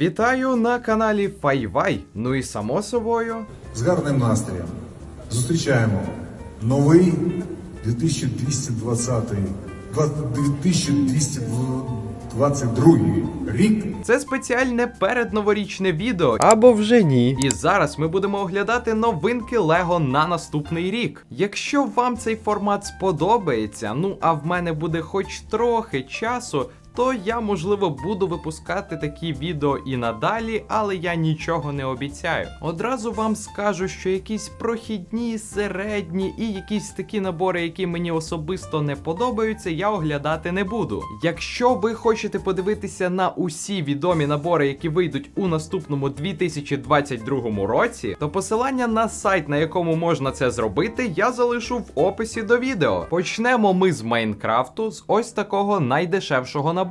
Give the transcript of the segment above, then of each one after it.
Вітаю на каналі Файвай. Ну і само собою. з гарним настроєм зустрічаємо новий 2220 2222 рік. Це спеціальне передноворічне відео. Або вже ні. І зараз ми будемо оглядати новинки Лего на наступний рік. Якщо вам цей формат сподобається, ну а в мене буде хоч трохи часу. То я можливо буду випускати такі відео і надалі, але я нічого не обіцяю. Одразу вам скажу, що якісь прохідні, середні і якісь такі набори, які мені особисто не подобаються, я оглядати не буду. Якщо ви хочете подивитися на усі відомі набори, які вийдуть у наступному 2022 році, то посилання на сайт, на якому можна це зробити, я залишу в описі до відео. Почнемо ми з Майнкрафту з ось такого найдешевшого набору.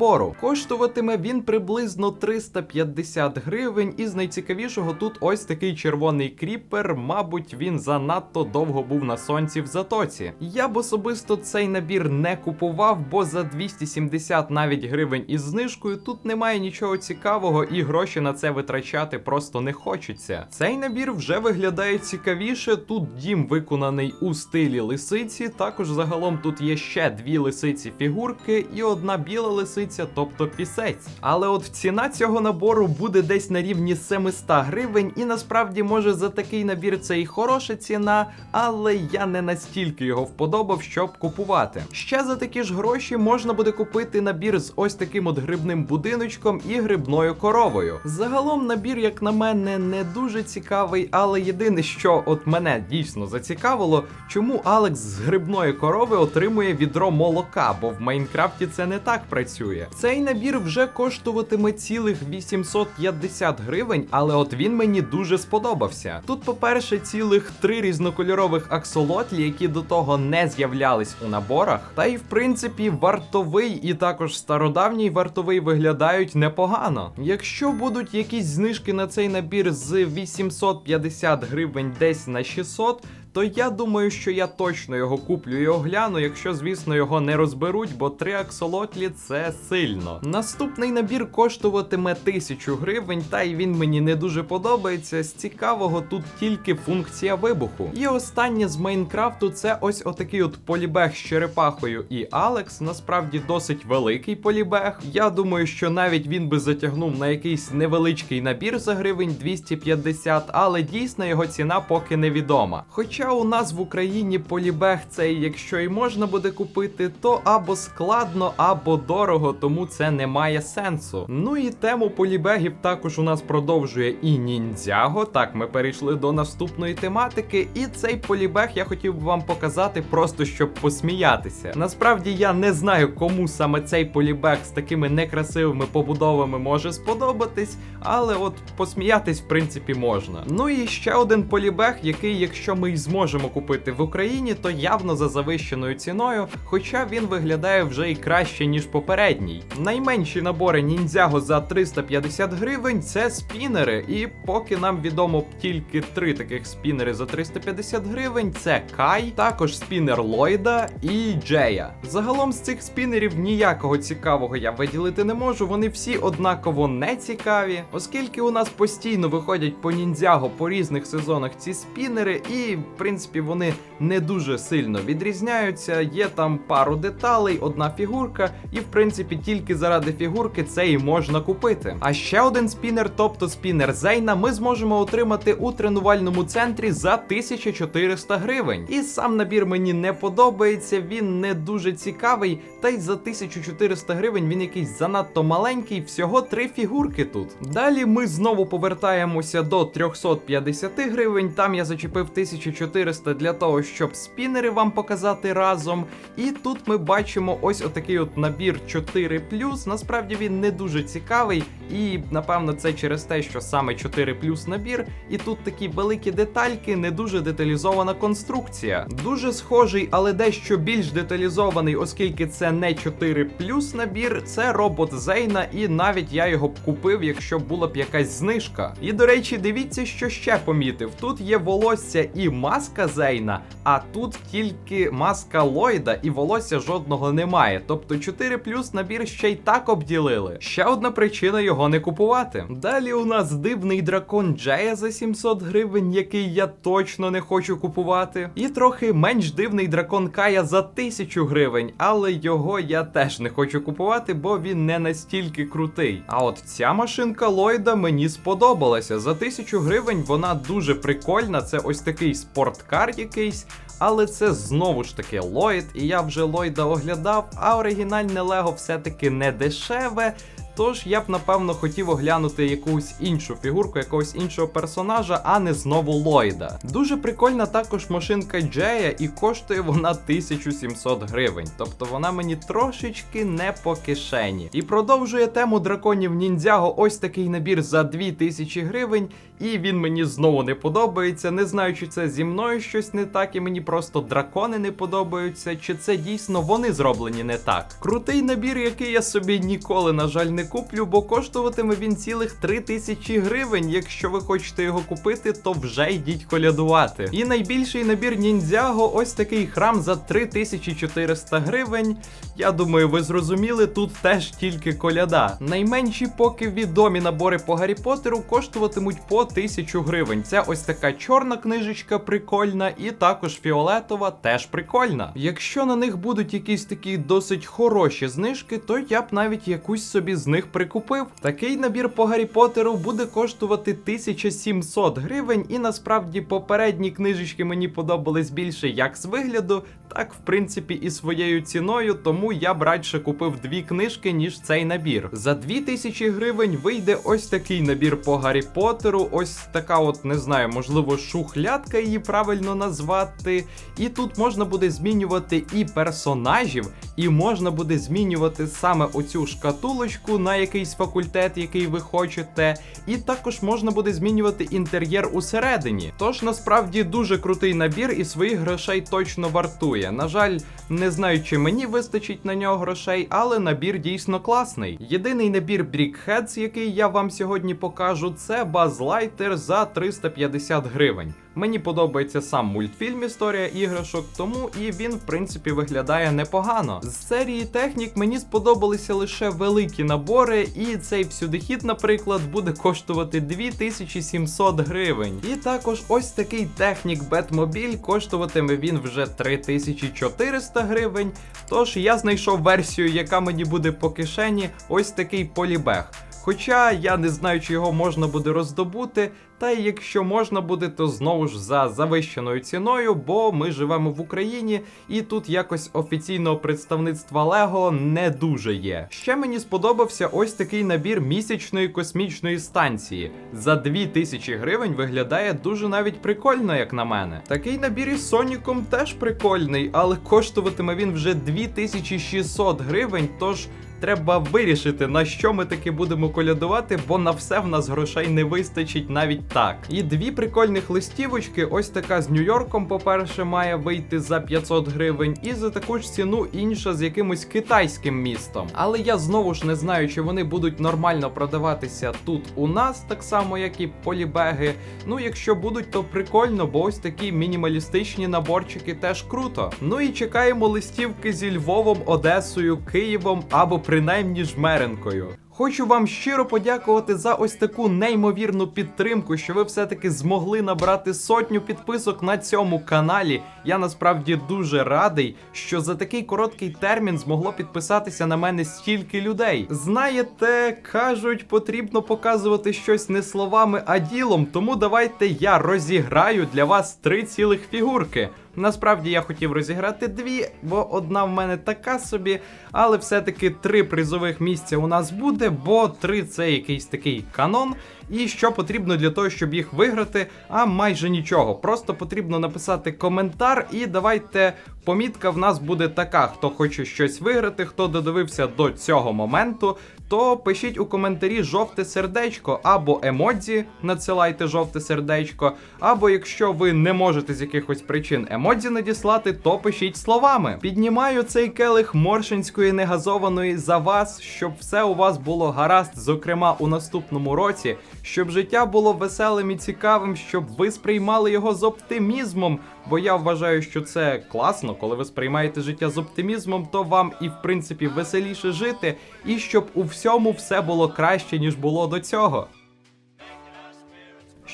Коштуватиме він приблизно 350 гривень, і з найцікавішого тут ось такий червоний кріпер. Мабуть, він занадто довго був на сонці в затоці. Я б особисто цей набір не купував, бо за 270 навіть гривень із знижкою тут немає нічого цікавого, і гроші на це витрачати просто не хочеться. Цей набір вже виглядає цікавіше. Тут дім виконаний у стилі лисиці. Також загалом тут є ще дві лисиці фігурки і одна біла лисиця, тобто пісець. Але от ціна цього набору буде десь на рівні 700 гривень, і насправді може за такий набір це і хороша ціна, але я не настільки його вподобав, щоб купувати. Ще за такі ж гроші можна буде купити набір з ось таким от грибним будиночком і грибною коровою. Загалом набір, як на мене, не дуже цікавий, але єдине, що от мене дійсно зацікавило, чому Алекс з грибної корови отримує відро молока, бо в Майнкрафті це не так працює. Цей набір вже коштуватиме цілих 850 гривень, але от він мені дуже сподобався. Тут, по-перше, цілих три різнокольорових аксолотлі, які до того не з'являлись у наборах. Та й в принципі вартовий і також стародавній вартовий виглядають непогано. Якщо будуть якісь знижки на цей набір з 850 гривень десь на 600, то я думаю, що я точно його куплю і огляну, якщо, звісно, його не розберуть, бо три аксолотлі це сильно. Наступний набір коштуватиме 1000 гривень, та й він мені не дуже подобається. З цікавого тут тільки функція вибуху. І останнє з Майнкрафту це ось отакий от полібег з черепахою і Алекс. Насправді досить великий полібег. Я думаю, що навіть він би затягнув на якийсь невеличкий набір за гривень 250, але дійсно його ціна поки невідома. Хоча у нас в Україні полібег цей, якщо і можна буде купити, то або складно, або дорого, тому це не має сенсу. Ну і тему полібегів також у нас продовжує і ніндзяго. Так, ми перейшли до наступної тематики, і цей полібег я хотів би вам показати, просто щоб посміятися. Насправді я не знаю, кому саме цей полібег з такими некрасивими побудовами може сподобатись, але от посміятись, в принципі, можна. Ну і ще один полібег, який, якщо ми й зможемо купити в Україні, то явно за завищеною ціною, хоча він виглядає вже і краще, ніж попередній. Найменші набори ніндзяго за 350 гривень це спінери, і поки нам відомо тільки три таких спінери за 350 гривень: це Кай, також спінер Ллойда і Джея. Загалом з цих спінерів ніякого цікавого я виділити не можу. Вони всі однаково не цікаві, оскільки у нас постійно виходять по ніндзяго по різних сезонах ці спінери, і принципі вони не дуже сильно відрізняються. Є там пару деталей, одна фігурка, і в принципі тільки заради фігурки це і можна купити. А ще один спінер, тобто спінер Зейна, ми зможемо отримати у тренувальному центрі за 1400 гривень. І сам набір мені не подобається, він не дуже цікавий, та й за 1400 гривень він якийсь занадто маленький, всього три фігурки тут. Далі ми знову повертаємося до 350 гривень. Там я зачепив 1400 для того, щоб спінери вам показати разом. І тут ми бачимо ось отакий от набір 4 Насправді він не дуже цікавий, і напевно це через те, що саме 4 плюс набір, і тут такі великі детальки, не дуже деталізована конструкція. Дуже схожий, але дещо більш деталізований, оскільки це не 4 плюс набір, це робот Зейна, і навіть я його б купив, якщо була б якась знижка. І до речі, дивіться, що ще помітив: тут є волосся і маска. Зейна, а тут тільки маска Ллойда і волосся жодного немає. Тобто 4 плюс набір ще й так обділили. Ще одна причина його не купувати. Далі у нас дивний дракон Джея за 700 гривень, який я точно не хочу купувати. І трохи менш дивний дракон Кая за 1000 гривень, але його я теж не хочу купувати, бо він не настільки крутий. А от ця машинка Ллойда мені сподобалася. За 1000 гривень вона дуже прикольна. Це ось такий спорткар якийсь. Але це знову ж таки Ллойд, і я вже Ллойда оглядав, а оригінальне Лего все-таки не дешеве. Тож я б напевно хотів оглянути якусь іншу фігурку, якогось іншого персонажа, а не знову Ллойда. Дуже прикольна також машинка Джея, і коштує вона 1700 гривень. Тобто вона мені трошечки не по кишені. І продовжує тему драконів ніндзяго ось такий набір за 2000 гривень, і він мені знову не подобається. Не знаю, чи це зі мною щось не так, і мені просто дракони не подобаються, чи це дійсно вони зроблені не так. Крутий набір, який я собі ніколи, на жаль, не куплю, бо коштуватиме він цілих 3000 гривень. Якщо ви хочете його купити, то вже йдіть колядувати. І найбільший набір ніндзяго ось такий храм за 3400 гривень. Я думаю, ви зрозуміли, тут теж тільки коляда. Найменші поки відомі набори по Гаррі Поттеру коштуватимуть по 1000 гривень. Це ось така чорна книжечка прикольна, і також фіолетова теж прикольна. Якщо на них будуть якісь такі досить хороші знижки, то я б навіть якусь собі з них прикупив. Такий набір по Гаррі Поттеру буде коштувати 1700 гривень, і насправді попередні книжечки мені подобались більше як з вигляду, так в принципі і своєю ціною, тому я б радше купив дві книжки, ніж цей набір. За 2000 гривень вийде ось такий набір по Гаррі Поттеру, ось така, от не знаю, можливо, шухлядка її правильно назвати. І тут можна буде змінювати і персонажів, і можна буде змінювати саме оцю шкатулочку на якийсь факультет, який ви хочете. І також можна буде змінювати інтер'єр усередині. Тож насправді дуже крутий набір і своїх грошей точно вартує. На жаль, не знаю, чи мені вистачить на нього грошей, але набір дійсно класний. Єдиний набір Brickheads, який я вам сьогодні покажу, це Базлайтер за 350 гривень. Мені подобається сам мультфільм Історія іграшок, тому і він, в принципі, виглядає непогано. З серії технік мені сподобалися лише великі набори, і цей всюдихід, наприклад, буде коштувати 2700 гривень. І також ось такий технік Бетмобіль коштуватиме він вже 3400 гривень. Тож я знайшов версію, яка мені буде по кишені, ось такий полібег. Хоча я не знаю, чи його можна буде роздобути, та й якщо можна буде, то знову ж за завищеною ціною, бо ми живемо в Україні, і тут якось офіційного представництва Лего не дуже є. Ще мені сподобався ось такий набір місячної космічної станції. За 2000 гривень виглядає дуже навіть прикольно, як на мене. Такий набір із Соніком теж прикольний, але коштуватиме він вже 2600 гривень, тож. Треба вирішити, на що ми таки будемо колядувати, бо на все в нас грошей не вистачить навіть так. І дві прикольних листівочки. Ось така з Нью-Йорком, по-перше, має вийти за 500 гривень, і за таку ж ціну інша з якимось китайським містом. Але я знову ж не знаю, чи вони будуть нормально продаватися тут у нас, так само, як і полібеги. Ну, якщо будуть, то прикольно, бо ось такі мінімалістичні наборчики теж круто. Ну і чекаємо листівки зі Львовом, Одесою, Києвом або принаймні жмеренкою. Хочу вам щиро подякувати за ось таку неймовірну підтримку, що ви все-таки змогли набрати сотню підписок на цьому каналі. Я насправді дуже радий, що за такий короткий термін змогло підписатися на мене стільки людей. Знаєте, кажуть, потрібно показувати щось не словами, а ділом. Тому давайте я розіграю для вас три цілих фігурки. Насправді я хотів розіграти дві, бо одна в мене така собі, але все-таки три призових місця у нас буде, бо три це якийсь такий канон. І що потрібно для того, щоб їх виграти? А майже нічого. Просто потрібно написати коментар, і давайте помітка в нас буде така: хто хоче щось виграти, хто додивився до цього моменту, то пишіть у коментарі жовте сердечко або емодзі, надсилайте жовте сердечко, або якщо ви не можете з якихось причин емодзі надіслати, то пишіть словами. Піднімаю цей келих моршинської негазованої за вас, щоб все у вас було гаразд, зокрема у наступному році, щоб життя було веселим і цікавим, щоб ви сприймали його з оптимізмом. Бо я вважаю, що це класно, коли ви сприймаєте життя з оптимізмом, то вам і в принципі веселіше жити, і щоб у всьому все було краще, ніж було до цього.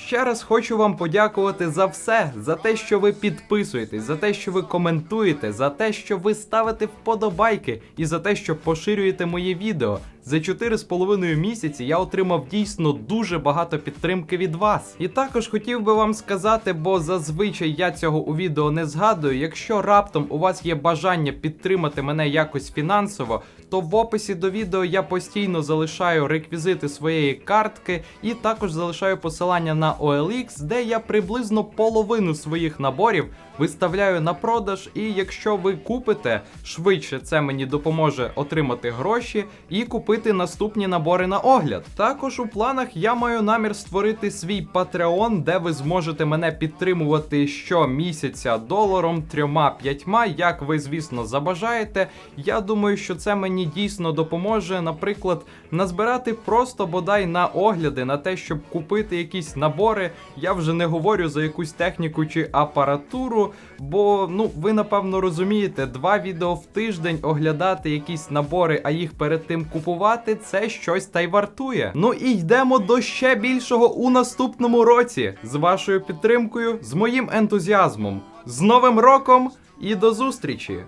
Ще раз хочу вам подякувати за все, за те, що ви підписуєтесь, за те, що ви коментуєте, за те, що ви ставите вподобайки, і за те, що поширюєте моє відео. За 4,5 місяці я отримав дійсно дуже багато підтримки від вас. І також хотів би вам сказати, бо зазвичай я цього у відео не згадую. Якщо раптом у вас є бажання підтримати мене якось фінансово, то в описі до відео я постійно залишаю реквізити своєї картки і також залишаю посилання на OLX, де я приблизно половину своїх наборів виставляю на продаж. І якщо ви купите швидше, це мені допоможе отримати гроші і купити наступні набори на огляд. Також у планах я маю намір створити свій Patreon, де ви зможете мене підтримувати щомісяця доларом, трьома п'ятьма, як ви, звісно, забажаєте. Я думаю, що це мені дійсно допоможе, наприклад, назбирати просто бодай на огляди, на те, щоб купити якісь набори. Я вже не говорю за якусь техніку чи апаратуру, бо ну ви напевно розумієте, два відео в тиждень оглядати якісь набори, а їх перед тим купувати, це щось та й вартує. Ну і йдемо до ще більшого у наступному році з вашою підтримкою, з моїм ентузіазмом. З Новим роком і до зустрічі!